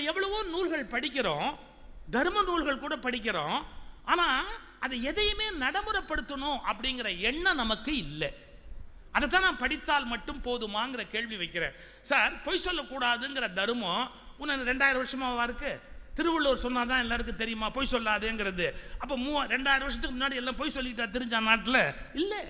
நம்ம எவ்வளவோ நூல்கள் படிக்கிறோம் தர்ம நூல்கள் கூட படிக்கிறோம் ஆனா அதை எதையுமே நடைமுறைப்படுத்தணும் அப்படிங்கிற எண்ணம் நமக்கு இல்லை. அதை தான் நான் படித்தால் மட்டும் போதுமாங்கிற கேள்வி வைக்கிறேன். சார் பொய் சொல்லக்கூடாதுங்கிற தர்மம் உன்னை ரெண்டாயிரம் வருஷமாவா இருக்கு? திருவள்ளுவர் சொன்னாதான் எல்லாருக்கும் தெரியுமா? பொய் சொல்லாதுங்கிறது. அப்போ மூ ரெண்டாயிரம் வருஷத்துக்கு முன்னாடி எல்லாம் பொய் சொல்லிட்டா தெரிஞ்ச நாட்டில்? இல்லை.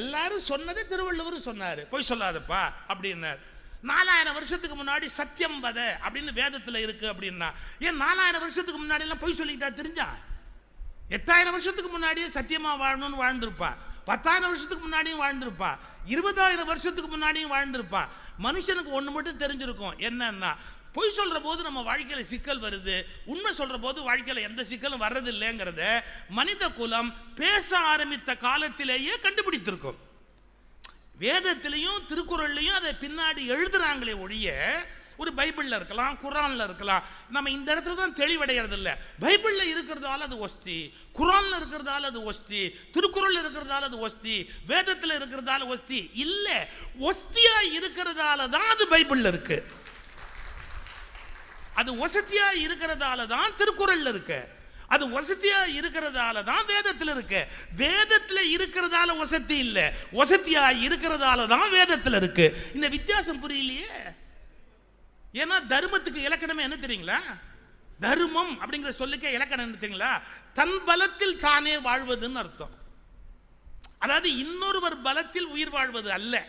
எல்லாரும் சொன்னதே திருவள்ளுவர் சொன்னார். பொய் சொல்லாதப்பா அப்படின்னார். நாலாயிரம் வருஷத்துக்கு முன்னாடி சத்தியம் வத அப்படின்னு வேதத்தில் இருக்கு அப்படின்னா ஏன் நாலாயிரம் வருஷத்துக்கு முன்னாடிலாம் பொய் சொல்லிக்கிட்டா தெரிஞ்சா? எட்டாயிரம் வருஷத்துக்கு முன்னாடியே சத்தியமாக வாழணும்னு வாழ்ந்திருப்பா. பத்தாயிரம் வருஷத்துக்கு முன்னாடியும் வாழ்ந்திருப்பா. இருபதாயிரம் வருஷத்துக்கு முன்னாடியும் வாழ்ந்திருப்பா. மனுஷனுக்கு ஒன்று மட்டும் தெரிஞ்சிருக்கும். என்னன்னா பொய் சொல்கிற போது நம்ம வாழ்க்கையில் சிக்கல் வருது. உண்மை சொல்கிற போது வாழ்க்கையில் எந்த சிக்கலும் வர்றது இல்லைங்கிறத மனித குலம் பேச ஆரம்பித்த காலத்திலேயே கண்டுபிடித்திருக்கும். வேதத்திலையும் திருக்குறள்லையும் அதை பின்னாடி எழுதுறாங்களே ஒழிய ஒரு பைபிளில் இருக்கலாம் குரான்ல இருக்கலாம் நம்ம இந்த இடத்துல தான் தெளிவடைகிறது இல்லை பைபிளில் இருக்கிறதால அது ஒஸ்தி குரானில் இருக்கிறதால அது ஒஸ்தி திருக்குறள் இருக்கிறதால அது ஒஸ்தி வேதத்தில் இருக்கிறதால ஒஸ்தி இல்லை ஒஸ்தியாக இருக்கிறதால தான் அது பைபிளில் இருக்குது அது வசதியாக இருக்கிறதால தான் திருக்குறளில் இருக்குது அது வசதியா இருக்கிறதால தான் வேதத்தில் இருக்கு. வேதத்தில் இருக்கிறதால வசதி இல்லை. வசதியா இருக்கிறதால தான் வேதத்தில் இருக்கு. இந்த வித்தியாசம் புரியலையே? ஏன்னா தர்மத்துக்கு இலக்கணமே என்ன தெரியுங்களா? தர்மம் அப்படிங்கிற சொல்லுக்கே இலக்கணம் என்ன தெரியுங்களா? தன் பலத்தில் தானே வாழ்வதுன்னு அர்த்தம். அதாவது இன்னொருவர் பலத்தில் உயிர் வாழ்வது அல்ல.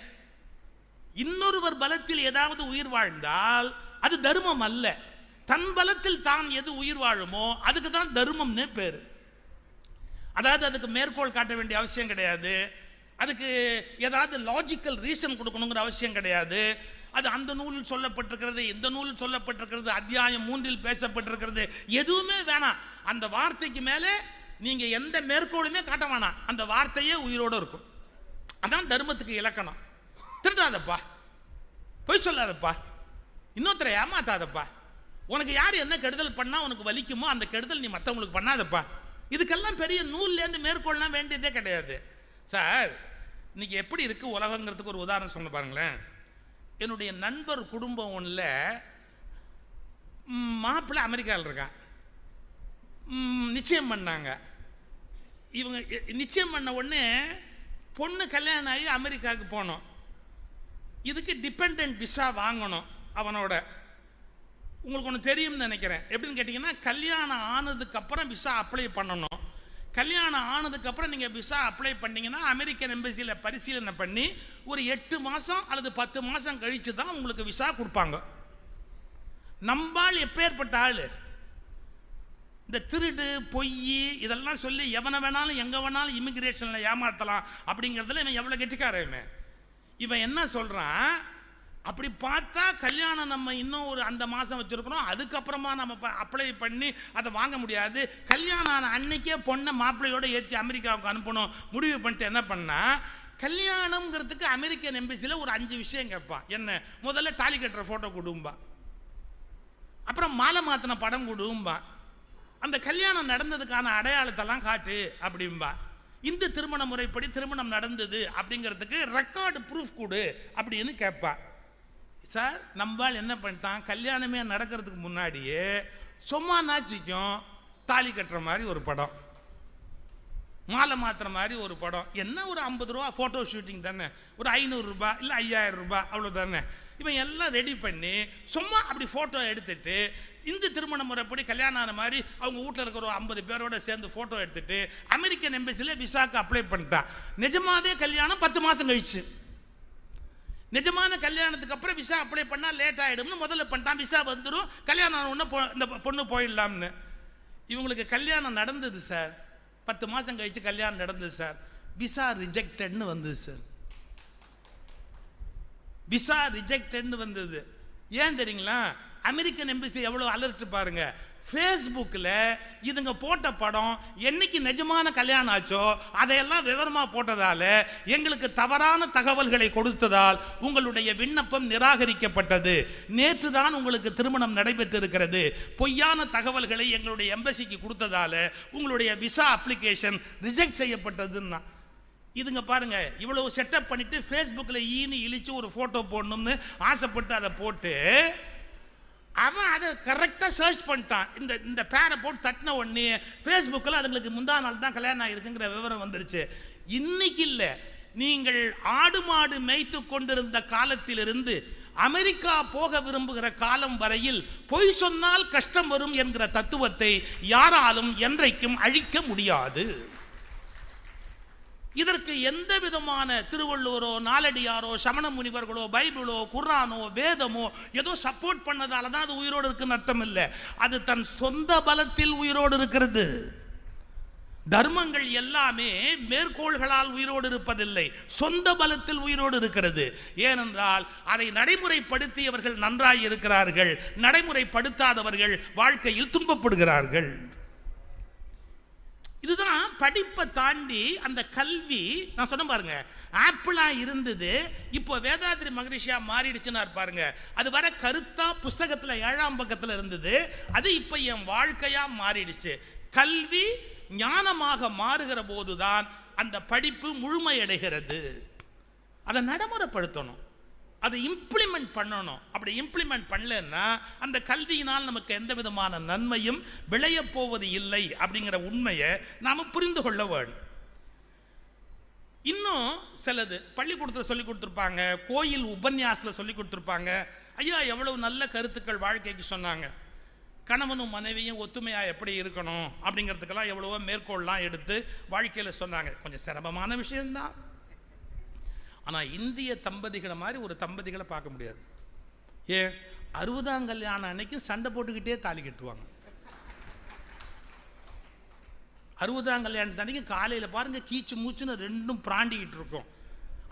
இன்னொருவர் பலத்தில் ஏதாவது உயிர் வாழ்ந்தால் அது தர்மம் அல்ல. தன் பலத்தில் தான் எது உயிர் வாழுமோ அதுக்கு தான் தர்மம்னு பேர். அதாவது அதுக்கு மேற்கோள் காட்ட வேண்டிய அவசியம் கிடையாது. அதுக்கு ஏதாவது லாஜிக்கல் ரீசன் கொடுக்கணுங்கிற அவசியம் கிடையாது. அது அந்த நூலில் சொல்லப்பட்டிருக்கிறது இந்த நூலில் சொல்லப்பட்டிருக்கிறது அத்தியாயம் மூன்றில் பேசப்பட்டிருக்கிறது எதுவுமே வேணாம். அந்த வார்த்தைக்கு மேலே நீங்கள் எந்த மேற்கோளுமே காட்ட வேணாம். அந்த வார்த்தையே உயிரோடு இருக்கும். அதான் தர்மத்துக்கு இலக்கணம். திருடாதப்பா. பொய் சொல்லாதப்பா. இன்னொருத்தரை ஏமாத்தாதப்பா. உனக்கு யார் என்ன கெடுதல் பண்ணால் உனக்கு வலிக்குமோ அந்த கெடுதல் நீ மற்றவங்களுக்கு பண்ணாதப்பா. இதுக்கெல்லாம் பெரிய நூல்லேருந்து மேற்கொள்ளலாம் வேண்டியதே கிடையாது. சார் இன்னைக்கு எப்படி இருக்குது உலகங்கிறதுக்கு ஒரு உதாரணம் சொல்ல பாருங்களேன். என்னுடைய நண்பர் குடும்பம் ஒன்றில் மாப்பிள்ளை அமெரிக்காவில் இருக்கான் நிச்சயம் பண்ணாங்க. இவங்க நிச்சயம் பண்ண உடனே பொண்ணு கல்யாணம் ஆகி அமெரிக்காவுக்கு போனோம். இதுக்கு டிபெண்ட் விசா வாங்கணும் அவனோட. உங்களுக்கு ஒன்று தெரியும்னு நினைக்கிறேன். எப்படின்னு கேட்டிங்கன்னா கல்யாணம் ஆனதுக்கப்புறம் விசா அப்ளை பண்ணணும். கல்யாணம் ஆனதுக்கப்புறம் நீங்கள் விசா அப்ளை பண்ணீங்கன்னா அமெரிக்கன் எம்பசியில் பரிசீலனை பண்ணி ஒரு எட்டு மாதம் அல்லது பத்து மாதம் கழித்து தான் உங்களுக்கு விசா கொடுப்பாங்க. நம்பால் எப்பேற்பட்ட ஆள்? இந்த திருடு பொய் இதெல்லாம் சொல்லி எவனை வேணாலும் எங்கே வேணாலும் இமிக்ரேஷனில் ஏமாற்றலாம் அப்படிங்கிறதுல இவன் எவ்வளோ கெட்டிக்காரன் இவன்? என்ன சொல்கிறான் அப்படி பார்த்தா கல்யாணம் நம்ம இன்னும் ஒரு அந்த மாதம் வச்சுருக்கிறோம். அதுக்கப்புறமா நம்ம அப்ளை பண்ணி அதை வாங்க முடியாது. கல்யாணம் ஆன அன்னைக்கே பொண்ணை மாப்பிள்ளையோடு ஏற்றி அமெரிக்காவுக்கு அனுப்பணும். முடிவு பண்ணிட்டு என்ன பண்ணால் கல்யாணம்ங்கிறதுக்கு அமெரிக்கன் எம்பசியில் ஒரு அஞ்சு விஷயம் கேட்பான் என்ன? முதல்ல தாலி கட்டுற ஃபோட்டோ கொடும்பா. அப்புறம் மாலை மாற்றின படம் கொடும்பா. அந்த கல்யாணம் நடந்ததுக்கான அடையாளத்தெல்லாம் காட்டு அப்படிம்பா. இந்த திருமண முறைப்படி திருமணம் நடந்தது அப்படிங்கிறதுக்கு ரெக்கார்டு ப்ரூஃப் கொடு அப்படின்னு கேட்பான் சார் நம்பால் என்ன பண்ணிட்டான்? கல்யாணமே நடக்கிறதுக்கு முன்னாடியே சும்மா நாச்சிக்கும் தாலி கட்டுற மாதிரி ஒரு படம். மாலை மாத்துற மாதிரி ஒரு படம். என்ன ஒரு ஐம்பது ரூபா ஃபோட்டோ ஷூட்டிங் தானே? ஒரு ஐநூறுரூபா இல்லை ஐயாயிரம் ரூபாய் அவ்வளோ தானே இவன் எல்லாம் ரெடி பண்ணி சும்மா அப்படி ஃபோட்டோ எடுத்துட்டு இந்த திருமண முறைப்படி கல்யாணம் ஆன மாதிரி அவங்க வீட்டில் இருக்கிற ஒரு ஐம்பது பேரோட சேர்ந்து ஃபோட்டோ எடுத்துட்டு அமெரிக்கன் எம்பசியில் விசாக்கு அப்ளை பண்ணிட்டான் நிஜமாவே கல்யாணம் பத்து மாதம் கழிச்சு. நிஜமான கல்யாணத்துக்கு அப்புறம் விசா அப்ளை பண்ணால் லேட் ஆகிடும்னு முதல்ல பண்ணிட்டான். விசா வந்துடும் கல்யாணம் ஒன்று இந்த பொண்ணு போயிடலாம்னு. இவங்களுக்கு கல்யாணம் நடந்தது சார் பத்து மாதம் கழித்து கல்யாணம் நடந்தது சார் விசா ரிஜெக்டட்னு வந்தது சார் விசா ரிஜெக்டட்னு வந்தது. ஏன் தெரியுங்களா? அமெரிக்கன் எம்பிசி எவ்வளோ அலர்ட் பாருங்கள் ஃபேஸ்புக்கில் இதுங்க போட்ட படம் என்னைக்கு நிஜமான கல்யாணம் ஆச்சோ அதையெல்லாம் விவரமாக போட்டதால் எங்களுக்கு தவறான தகவல்களை கொடுத்ததால் உங்களுடைய விண்ணப்பம் நிராகரிக்கப்பட்டது. நேற்று தான் உங்களுக்கு திருமணம் நடைபெற்றிருக்கிறது. பொய்யான தகவல்களை எங்களுடைய எம்பசிக்கு கொடுத்ததால் உங்களுடைய விசா அப்ளிகேஷன் ரிஜெக்ட் செய்யப்பட்டதுன்னா இதுங்க பாருங்க இவ்வளவு செட்டப் பண்ணிட்டு ஃபேஸ்புக்கில் ஈனு இழிச்சு ஒரு ஃபோட்டோ போடணும்னு ஆசைப்பட்டு அதை போட்டு அவன் அதை கரெக்டாக சர்ச் பண்ணிட்டான். இந்த இந்த பேரை போட்டு தட்டின உடனே ஃபேஸ்புக்கில் அதுங்களுக்கு முந்தா நாள் தான் கல்யாணம் ஆகிருக்குங்கிற விவரம் வந்துருச்சு. இன்னைக்கு இல்லை. நீங்கள் ஆடு மாடு மேய்த்து கொண்டிருந்த காலத்திலிருந்து அமெரிக்கா போக விரும்புகிற காலம் வரையில் பொய் சொன்னால் கஷ்டம் வரும் என்கிற தத்துவத்தை யாராலும் என்றைக்கும் அழிக்க முடியாது. இதற்கு எந்த விதமான திருவள்ளுவரோ நாலடியாரோ சமண முனிவர்களோ பைபிளோ குர்ரானோ வேதமோ ஏதோ சப்போர்ட் பண்ணதால தான் அது உயிரோடு இருக்குன்னு அர்த்தம் இல்லை. அது தன் சொந்த பலத்தில் உயிரோடு இருக்கிறது. தர்மங்கள் எல்லாமே மேற்கோள்களால் உயிரோடு இருப்பதில்லை. சொந்த பலத்தில் உயிரோடு இருக்கிறது. ஏனென்றால் அதை நடைமுறைப்படுத்தியவர்கள் நன்றாய் இருக்கிறார்கள். நடைமுறைப்படுத்தாதவர்கள் வாழ்க்கையில் துன்பப்படுகிறார்கள். இதுதான் படிப்பை தாண்டி அந்த கல்வி. நான் சொன்ன பாருங்க ஆப்பிளாக இருந்தது இப்போ வேதாத்ரி மகரிஷியாக மாறிடுச்சுன்னா பாருங்க. அது வர கருத்தா புஸ்தகத்தில் ஏழாம் பக்கத்தில் இருந்தது அது இப்போ என் வாழ்க்கையாக மாறிடுச்சு. கல்வி ஞானமாக மாறுகிற போதுதான் அந்த படிப்பு முழுமையடைகிறது. அதை நடைமுறைப்படுத்தணும். அதை இம்ப்ளிமெண்ட் பண்ணணும். அப்படி இம்ப்ளிமெண்ட் பண்ணலன்னா அந்த கல்வியினால் நமக்கு எந்த விதமான நன்மையும் விளையப் போவது இல்லை அப்படிங்கிற உண்மையை நாம் புரிந்து கொள்ள வேண்டும். இன்னும் சிலது பள்ளிக்கூடத்தில் சொல்லி கொடுத்துருப்பாங்க கோயில் உபன்யாசத்தில் சொல்லி கொடுத்துருப்பாங்க. ஐயா எவ்வளவு நல்ல கருத்துக்கள் வாழ்க்கைக்கு சொன்னாங்க. கணவனும் மனைவியும் ஒத்துமையாக எப்படி இருக்கணும் அப்படிங்கிறதுக்கெல்லாம் எவ்வளவோ மேற்கோள்லாம் எடுத்து வாழ்க்கையில் சொன்னாங்க. கொஞ்சம் சிரமமான விஷயம்தான். ஆனால் இந்திய தம்பதிகளை மாதிரி ஒரு தம்பதிகளை பார்க்க முடியாது. ஏன் அறுபதாம் கல்யாணம் அன்னைக்கு சண்டை போட்டுக்கிட்டே தாலி கட்டுவாங்க. அறுபதாம் கல்யாணத்து அன்னைக்கு காலையில் பாருங்கள் கீச்சு மூச்சுன்னு ரெண்டும் பிராண்டிக்கிட்டு இருக்கும்.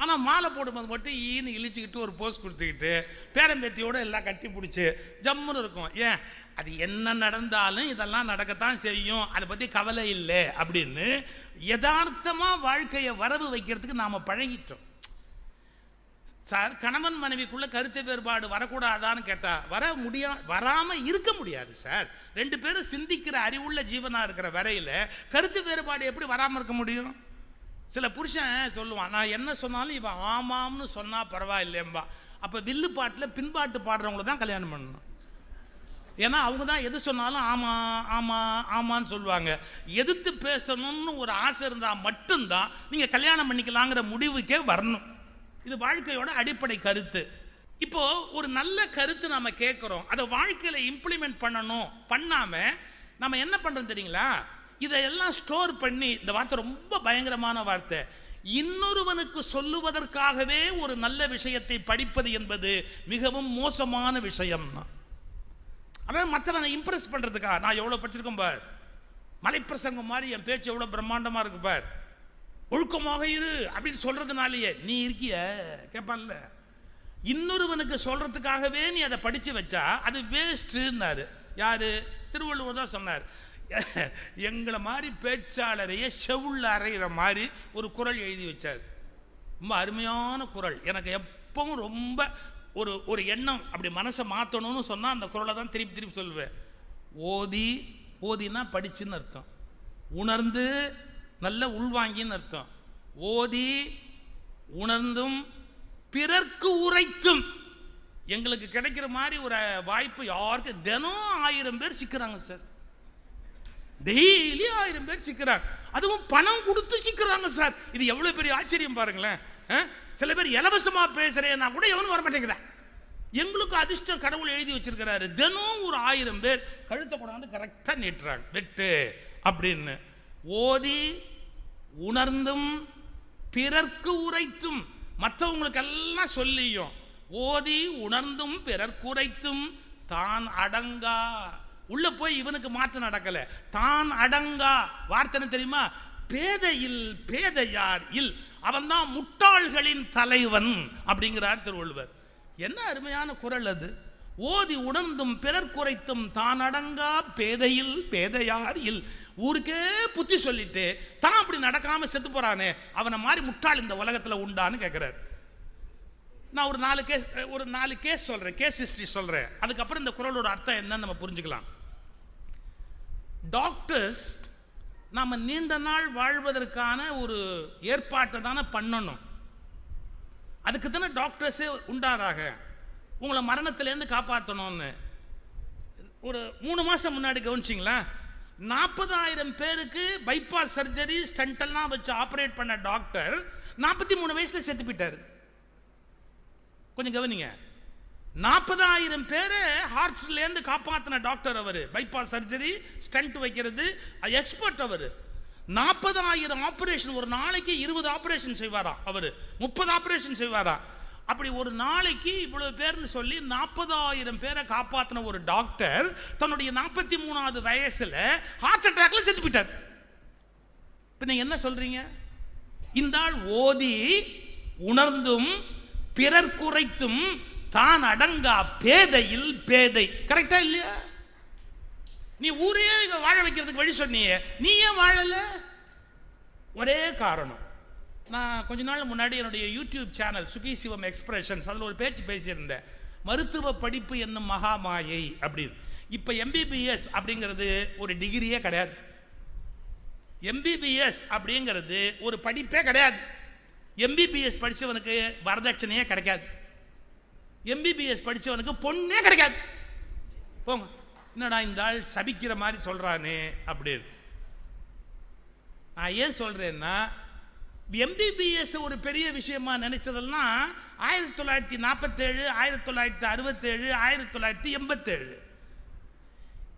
ஆனால் மாலை போடும்போது மட்டும் ஈன்னு இழிச்சுக்கிட்டு ஒரு போஸ் கொடுத்துக்கிட்டு பேரம்பேத்தியோட எல்லாம் கட்டி பிடிச்சி ஜம்முன்னு இருக்கும். ஏன்? அது என்ன நடந்தாலும் இதெல்லாம் நடக்கத்தான் செய்யும். அதை பற்றி கவலை இல்லை அப்படின்னு யதார்த்தமாக வாழ்க்கையை வரவு வைக்கிறதுக்கு நாம் பழகிட்டோம். சார் கணவன் மனைவிக்குள்ள கருத்து வேறுபாடு வரக்கூடாதான்னு கேட்டால் வர முடியா வராமல் இருக்க முடியாது சார். ரெண்டு பேரும் சிந்திக்கிற அறிவுள்ள ஜீவனாக இருக்கிற வரையில் கருத்து வேறுபாடு எப்படி வராமல் இருக்க முடியும்? சில புருஷன் சொல்லுவான் நான் என்ன சொன்னாலும் இவன் ஆமாம்னு சொன்னால் பரவாயில்லையம்பா. அப்போ வில்லு பாட்டில் பின்பாட்டு பாடுறவங்கள தான் கல்யாணம் பண்ணணும். ஏன்னா அவங்க தான் எது சொன்னாலும் ஆமா ஆமா ஆமான்னு சொல்லுவாங்க. எதிர்த்து பேசணும்னு ஒரு ஆசை இருந்தால் மட்டும்தான் நீங்கள் கல்யாணம் பண்ணிக்கலாங்கிற முடிவுக்கே வரணும். இது வாழ்க்கையோட அடிப்படை கருத்து. இப்போ ஒரு நல்ல கருத்து நாம கேட்குறோம். அதை வாழ்க்கையில இம்ப்ளிமெண்ட் பண்ணணும். பண்ணாம நம்ம என்ன பண்றோம் தெரியுங்களா? இதையெல்லாம் ஸ்டோர் பண்ணி இந்த வார்த்தை ரொம்ப பயங்கரமான வார்த்தை. இன்னொருவனுக்கு சொல்லுவதற்காகவே ஒரு நல்ல விஷயத்தை படிப்பது என்பது மிகவும் மோசமான விஷயம். அதாவது மற்றவனை இம்ப்ரெஸ் பண்றதுக்கா? நான் எவ்வளோ படிச்சிருக்கேன் பார். மலைப்பிரசங்கம் மாதிரி என் பேச்சு எவ்வளோ பிரம்மாண்டமாக இருக்கு பார். ஒழுக்கமாக இரு அப்படின்னு சொல்கிறதுனாலேயே நீ இருக்கிய? கேட்பான்ல இன்னொருவனுக்கு சொல்கிறதுக்காகவே நீ அதை படித்து வச்சா அது வேஸ்ட்டுன்னாரு யார்? திருவள்ளுவர் தான் சொன்னார். எங்களை மாதிரி பேச்சாளரையே செவுள்ள அறையிற மாதிரி ஒரு குரல் எழுதி வச்சார். ரொம்ப அருமையான குரல். எனக்கு எப்பவும் ரொம்ப ஒரு ஒரு எண்ணம். அப்படி மனசை மாற்றணும்னு சொன்னால் அந்த குரலை தான் திருப்பி திருப்பி சொல்லுவேன். ஓதி ஓதினா படிச்சுன்னு அர்த்தம். உணர்ந்து நல்ல உள்வாங்கின்னு அர்த்தம். ஓதி உணர்ந்தும் பிறர்க்கு உரைத்தும். எங்களுக்கு கிடைக்கிற மாதிரி ஒரு வாய்ப்பு யாருக்கு? தினம் ஆயிரம் பேர் சிக்கிறாங்க சார். டெய்லி ஆயிரம் பேர் சிக்கிறாங்க. அதுவும் பணம் கொடுத்து சிக்கிறாங்க சார். இது எவ்வளோ பெரிய ஆச்சரியம் பாருங்களேன். ஆ? சில பேர் இலவசமா பேசுறேன்னா கூட எவனும் வர எங்களுக்கு அதிர்ஷ்டம் கடவுள் எழுதி வச்சிருக்கிறாரு. தினம் ஒரு ஆயிரம் பேர் கழுத்தை கொண்டாந்து கரெக்டாக நீட்டுறாங்க. வெட்டு அப்படின்னு. ஓதி உணர்ந்தும் பிறர்க்கு உரைத்தும் மற்றவங்களுக்கெல்லாம் சொல்லியும். ஓதி உணர்ந்தும் பிறர்க்கு உரைத்தும் தான் அடங்கா. உள்ள போய் இவனுக்கு மாற்றம் நடக்கல. தான் அடங்கா. வார்த்தை தெரியுமா? பேதையில் பேதையார் இல். அவன் தான் முட்டாள்களின் தலைவன். அப்படிங்கிறார் திருவள்ளுவர். என்ன அருமையான குரல் அது. ஓதி உணர்ந்தும் பிறர் குறைத்தும் தான் அடங்கா பேதையில் பேதையார் இல் ஊருக்கே புத்தி சொல்லிட்டு தான் அப்படி நடக்காம செத்து போறானே அவனை மாதிரி முட்டாள் இந்த உலகத்துல உண்டான்னு கேட்கிறார் நான் ஒரு நாலு கேஸ் ஒரு நாலு கேஸ் சொல்றேன் கேஸ் ஹிஸ்டரி சொல்றேன். அதுக்கப்புறம் இந்த குரலோட அர்த்தம் என்னன்னு நம்ம புரிஞ்சுக்கலாம். டாக்டர்ஸ் நாம் நீண்ட நாள் வாழ்வதற்கான ஒரு ஏற்பாட்டை தானே பண்ணணும். அதுக்கு தானே டாக்டர்ஸே உண்டாராக உங்களை மரணத்திலேருந்து காப்பாற்றணும்னு ஒரு மூணு மாதம் முன்னாடி கவனிச்சிங்களா நாற்பதாயிரம் பேருக்கு பைபாஸ் சர்ஜரி ஸ்டண்டெல்லாம் வச்சு ஆப்ரேட் பண்ண டாக்டர் நாற்பத்தி மூணு வயசுல செத்து போயிட்டார். கொஞ்சம் கவனிங்க. நாற்பதாயிரம் பேரை ஹார்ட்லேருந்து காப்பாற்றின டாக்டர் அவர். பைபாஸ் சர்ஜரி ஸ்டண்ட் வைக்கிறது எக்ஸ்பர்ட் அவர். நாற்பதாயிரம் ஆபரேஷன் ஒரு நாளைக்கு இருபது ஆபரேஷன் செய்வாரா அவர்? முப்பது ஆபரேஷன் செய்வாரா? அப்படி ஒரு நாளைக்கு இவ்வளவு பேர்னு சொல்லி நாற்பதாயிரம் பேரை காப்பாற்றின ஒரு டாக்டர் தன்னுடைய நாற்பத்தி மூணாவது வயசுல ஹார்ட் அட்டாக்ல செத்து போயிட்டார். இப்ப என்ன சொல்றீங்க? இந்த ஆள் ஓதி உணர்ந்தும் பிறர் குறைத்தும் தான் அடங்கா பேதையில் பேதை. கரெக்டா இல்லையா? நீ ஊரே வாழ வைக்கிறதுக்கு வழி சொன்னியே. நீ ஏன் வாழல? ஒரே காரணம். நான் கொஞ்ச நாள் முன்னாடி என்னுடைய YouTube channel Suki Sivam expressions அதில் ஒரு பேச்சு பேசியிருந்தேன். மருத்துவ படிப்பு என்னும் மகாமாயை அப்படின்னு. இப்போ எம்பிபிஎஸ் அப்படிங்கிறது ஒரு டிகிரியே கிடையாது. எம்பிபிஎஸ் அப்படிங்கிறது ஒரு படிப்பே கிடையாது. எம்பிபிஎஸ் படித்தவனுக்கு வரதட்சணையே கிடைக்காது. எம்பிபிஎஸ் படித்தவனுக்கு பொண்ணே கிடைக்காது. போங்க. என்னடா இந்த ஆள் சபிக்கிற மாதிரி சொல்கிறானே அப்படின்னு. நான் ஏன் சொல்கிறேன்னா எம்பிபிஎஸ் ஒரு பெரிய விஷயமா நினைச்சதெல்லாம் ஆயிரத்தி தொள்ளாயிரத்தி நாற்பத்தேழு ஆயிரத்தி தொள்ளாயிரத்தி அறுபத்தேழு ஆயிரத்தி தொள்ளாயிரத்தி எண்பத்தேழு.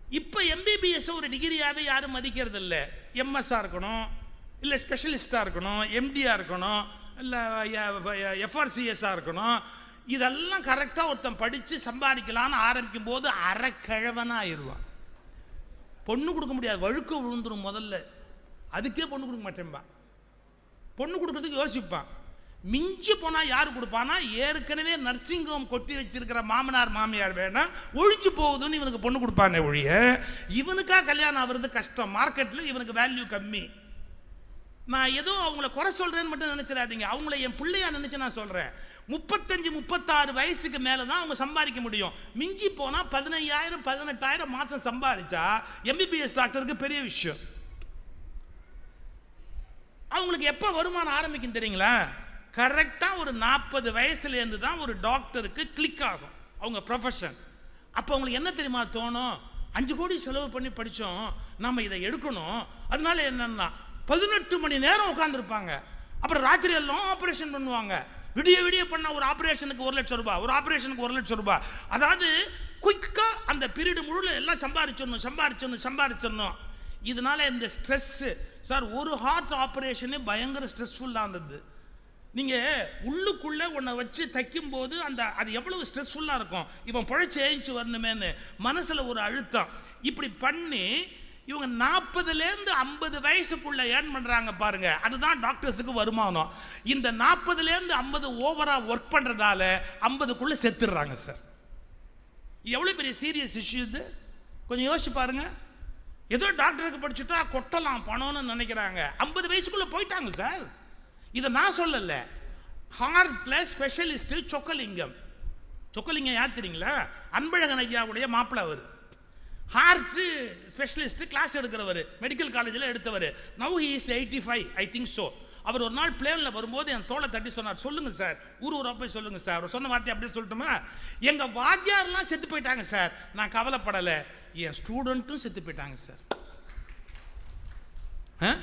இப்போ எம்பிபிஎஸ் ஒரு டிகிரியாகவே யாரும் மதிக்கிறது இல்லை எம்எஸ்ஸாக இருக்கணும் இல்லை ஸ்பெஷலிஸ்டாக இருக்கணும் எம்டியாக இருக்கணும் இல்லை எஃப்ஆர்சிஎஸ்ஸாக இருக்கணும். இதெல்லாம் கரெக்டாக ஒருத்தன் படித்து சம்பாதிக்கலான்னு ஆரம்பிக்கும் போது அறக்கிழவனாக ஆயிடுவான். பொண்ணு கொடுக்க முடியாது வழுக்க விழுந்துரும் முதல்ல. அதுக்கே பொண்ணு கொடுக்க மாட்டேன்பான் பொண்ணு கொடுக்கறதுக்கு யோசிப்பான். மிஞ்சி போனால் யார் கொடுப்பானா ஏற்கனவே நர்சிங் ஹோம் கொட்டி வச்சிருக்கிற மாமனார் மாமியார் வேணா ஒழிஞ்சு போகுதுன்னு இவனுக்கு பொண்ணு கொடுப்பானே ஒழிய இவனுக்கா கல்யாணம் ஆகிறது கஷ்டம். மார்க்கெட்டில் இவனுக்கு வேல்யூ கம்மி. நான் ஏதோ அவங்கள குறை சொல்கிறேன்னு மட்டும் நினச்சிடாதீங்க. அவங்கள என் பிள்ளையா நினச்சி நான் சொல்கிறேன் முப்பத்தஞ்சு முப்பத்தாறு வயசுக்கு மேலே தான் அவங்க சம்பாதிக்க முடியும். மிஞ்சி போனால் பதினையாயிரம் பதினெட்டாயிரம் மாதம் சம்பாதிச்சா எம்பிபிஎஸ் டாக்டருக்கு பெரிய விஷயம். அவங்களுக்கு எப்போ வருமானம் ஆரம்பிக்கும் தெரியுங்களா? கரெக்டாக ஒரு நாற்பது வயசுலேருந்து தான் ஒரு டாக்டருக்கு கிளிக் ஆகும். அவங்க ப்ரொஃபஷன் அப்போ அவங்களுக்கு என்ன தெரியுமா தோணும்? அஞ்சு கோடி செலவு பண்ணி படித்தோம் நம்ம இதை எடுக்கணும். அதனால என்னன்னா பதினெட்டு மணி நேரம் உட்காந்துருப்பாங்க அப்புறம் ராத்திரி எல்லாம் ஆப்ரேஷன் பண்ணுவாங்க. விடிய விடிய பண்ண ஒரு ஆப்ரேஷனுக்கு ஒரு லட்சம் ரூபாய் ஒரு ஆப்ரேஷனுக்கு ஒரு லட்சம் ரூபாய். அதாவது குயிக்காக அந்த பீரியடு முழுல எல்லாம் சம்பாரிச்சிடணும் சம்பாரிச்சிடணும் சம்பாரிச்சிடணும். இதனால இந்த ஸ்ட்ரெஸ்ஸு சார் ஒரு ஹார்ட் ஆப்ரேஷனே பயங்கர ஸ்ட்ரெஸ்ஃபுல்லாக இருந்தது. நீங்கள் உள்ளுக்குள்ளே உன்னை வச்சு தைக்கும்போது அந்த அது எவ்வளவு ஸ்ட்ரெஸ்ஃபுல்லாக இருக்கும். இவன் பிழைச்சி ஏஞ்சி வரணுமேன்னு மனசில் ஒரு அழுத்தம். இப்படி பண்ணி இவங்க நாற்பதுலேருந்து ஐம்பது வயசுக்குள்ளே ஏர்ன் பண்ணுறாங்க பாருங்க. அதுதான் டாக்டர்ஸுக்கு வருமானம். இந்த நாற்பதுலேருந்து ஐம்பது ஓவராக ஒர்க் பண்ணுறதால ஐம்பதுக்குள்ளே செத்துடுறாங்க சார். எவ்வளோ பெரிய சீரியஸ் இஷ்யூ இது? கொஞ்சம் யோசிச்சு பாருங்கள் ஏதோ டாக்டருக்கு படிச்சுட்டா கொட்டலாம் பணம்னு நினைக்கிறாங்க. ஐம்பது வயசுக்குள்ளே போயிட்டாங்க சார். இதை நான் சொல்லலை. ஹார்ட்ல ஸ்பெஷலிஸ்ட்டு சொக்கலிங்கம். சொக்கலிங்கம் யார் தெரியுங்களா? அன்பழகன் ஐயாவுடைய மாப்பிள்ளை அவர். ஹார்ட்டு ஸ்பெஷலிஸ்ட்டு கிளாஸ் எடுக்கிறவர். மெடிக்கல் காலேஜில் எடுத்தவர். Now he is eighty five I think so அவர் ஒரு நாள் பிளேனில் வரும்போது என் தோலை தட்டி சொன்னார் சொல்லுங்கள் சார் ஊர் ஊராக போய் சொல்லுங்கள் சார். அவர் சொன்ன வார்த்தை அப்படியே சொல்லட்டுமா? எங்கள் வாத்தியார்லாம் செத்து போயிட்டாங்க சார். நான் கவலைப்படலை. என் ஸ்டூடெண்ட்டும் செத்து போயிட்டாங்க சார். ஆ?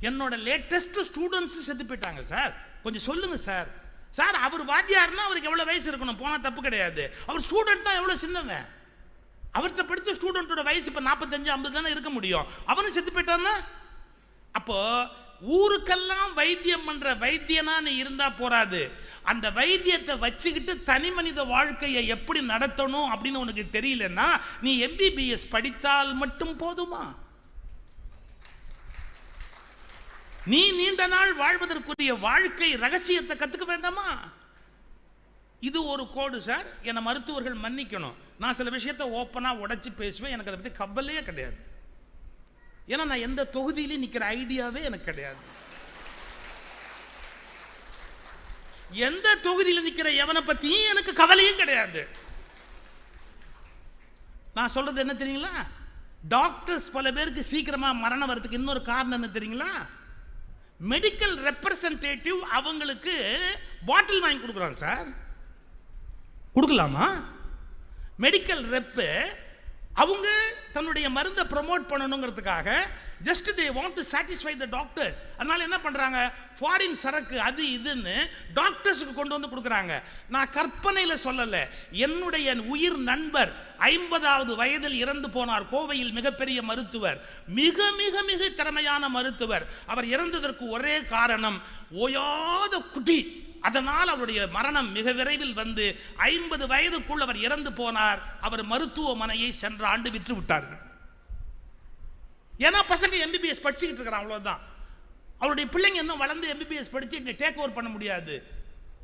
என்னோட லேட்டஸ்ட் ஸ்டூடெண்ட்ஸும் செத்து போயிட்டாங்க சார். கொஞ்சம் சொல்லுங்கள் சார். சார் அவர் வாத்தியார்னா அவருக்கு எவ்வளோ வயசு இருக்கணும்? போனால் தப்பு கிடையாது. அவர் ஸ்டூடெண்ட்னா எவ்வளோ சின்னவன்? அவர்கிட்ட படித்த ஸ்டூடெண்ட்டோட வயசு இப்போ நாற்பத்தஞ்சு ஐம்பது தானே இருக்க முடியும். அவனும் செத்து போயிட்டான்னா? அப்போது ஊருக்கெல்லாம் வைத்தியம் பண்ற வைத்தியனா நீ இருந்தா போராது அந்த வைத்தியத்தை வச்சுக்கிட்டு தனி மனித வாழ்க்கையை எப்படி நடத்தணும் அப்படின்னு உனக்கு தெரியலன்னா நீ எம்பிபிஎஸ் படித்தால் மட்டும் போதுமா? நீ நீண்ட நாள் வாழ்வதற்குரிய வாழ்க்கை ரகசியத்தை கத்துக்க வேண்டாமா? இது ஒரு கோடு சார். என்னை மருத்துவர்கள் மன்னிக்கணும். நான் சில விஷயத்தை ஓப்பனாக உடச்சி பேசுவேன். எனக்கு அதை பற்றி கவலையே கிடையாது. ஏன்னா நான் எந்த தொகுதியிலையும் நிற்கிற ஐடியாவே எனக்கு கிடையாது. எந்த தொகுதியில் நிற்கிற எவனை பற்றியும் எனக்கு கவலையும் கிடையாது. நான் சொல்றது என்ன தெரியுங்களா? டாக்டர்ஸ் பல பேருக்கு சீக்கிரமா மரணம் வரதுக்கு இன்னொரு காரணம் என்ன தெரியுங்களா? மெடிக்கல் ரெப்ரசன்டேட்டிவ் அவங்களுக்கு பாட்டில் வாங்கி கொடுக்குறாங்க சார். கொடுக்கலாமா? மெடிக்கல் ரெப்பு அவங்க தன்னுடைய மருந்தை promote பண்ணணுங்கிறதுக்காக just they want to satisfy the doctors அதனால என்ன பண்றாங்க? ஃபாரின் சரக்கு அது இதுன்னு டாக்டர்ஸுக்கு கொண்டு வந்து கொடுக்குறாங்க. நான் கற்பனையில் சொல்லலை. என்னுடைய உயிர் நண்பர் ஐம்பதாவது வயதில் இறந்து போனார். கோவையில் மிகப்பெரிய மருத்துவர். மிக மிக மிக திறமையான மருத்துவர். அவர் இறந்ததற்கு ஒரே காரணம் ஓயாத குட்டி அதனால் அவருடைய மரணம் மிக விரைவில் வந்து ஐம்பது வயதுக்குள் அவர் இறந்து போனார். அவர் மருத்துவமனையை சென்ற ஆண்டு விற்று விட்டார்கள். ஏன்னா பசங்க எம்பிபிஎஸ் படிச்சுக்கிட்டு இருக்கிறான் அவ்வளோதான் அவருடைய பிள்ளைங்க இன்னும் வளர்ந்து எம்பிபிஎஸ் படிச்சு டேக் ஓவர் பண்ண முடியாது.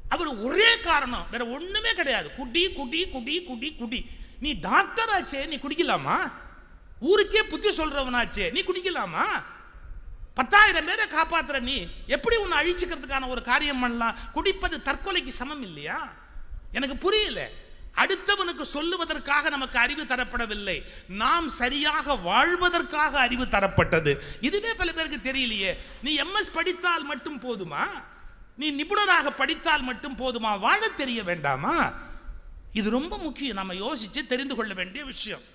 அவர் ஒரே காரணம் வேற ஒண்ணுமே கிடையாது. குடி குடி குடி குடி குடி. நீ டாக்டர் ஆச்சே நீ குடிக்கலாமா? ஊருக்கே புத்தி சொல்றவனாச்சே நீ குடிக்கலாமா? பத்தாயிரம் பேரை காப்பாத்துற நீ எப்படி உன்னை அழிச்சுக்கிறதுக்கான ஒரு காரியம் பண்ணலாம்? குடிப்பது தற்கொலைக்கு சமம் இல்லையா? எனக்கு புரியல. அடுத்தவனுக்கு சொல்லுவதற்காக நமக்கு அறிவு தரப்படவில்லை. நாம் சரியாக வாழ்வதற்காக அறிவு தரப்பட்டது. இதுவே பல பேருக்கு தெரியலையே. நீ எம்எஸ் படித்தால் மட்டும் போதுமா? நீ நிபுணராக படித்தால் மட்டும் போதுமா? வாழ தெரிய வேண்டாமா? இது ரொம்ப முக்கியம். நம்ம யோசிச்சு தெரிந்து கொள்ள வேண்டிய விஷயம்.